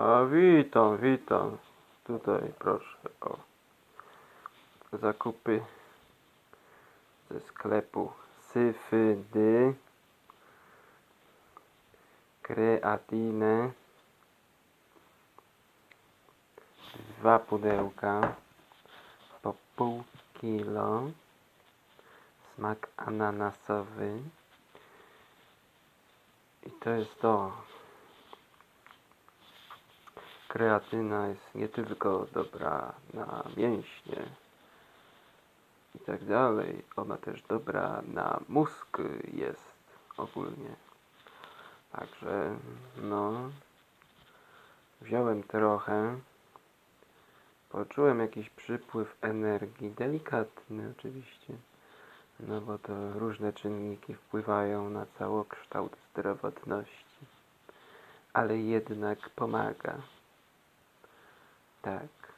A witam, witam. Tutaj proszę o zakupy ze sklepu Syfydy. Kreatynę dwa pudełka po pół kilo. Smak ananasowy. I to jest to kreatyna jest nie tylko dobra na mięśnie i tak dalej, ona też dobra na mózg jest ogólnie. Także no wziąłem trochę, poczułem jakiś przypływ energii, delikatny oczywiście, no bo to różne czynniki wpływają na całokształt zdrowotności, ale jednak pomaga. Tak.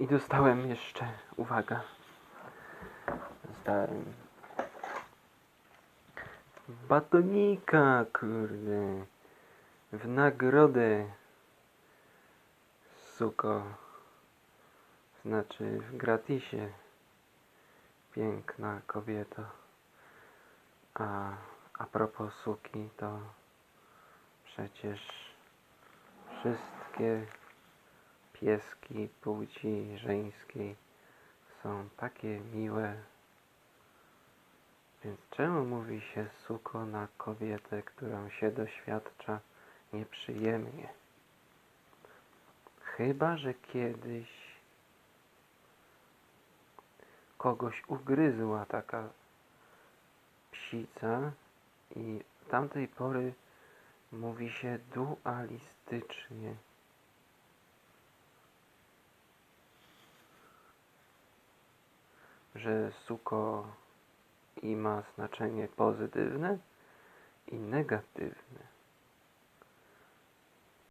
I dostałem jeszcze, uwaga, dostałem batonika, kurde, w nagrodę, suko, znaczy w gratisie, piękna kobieto. A, a propos suki, to przecież wszystkie pieski płci żeńskiej są takie miłe. Więc czemu mówi się suko na kobietę, którą się doświadcza nieprzyjemnie? Chyba, że kiedyś kogoś ugryzła taka psica i tamtej pory mówi się dualistycznie. Że suko i ma znaczenie pozytywne i negatywne.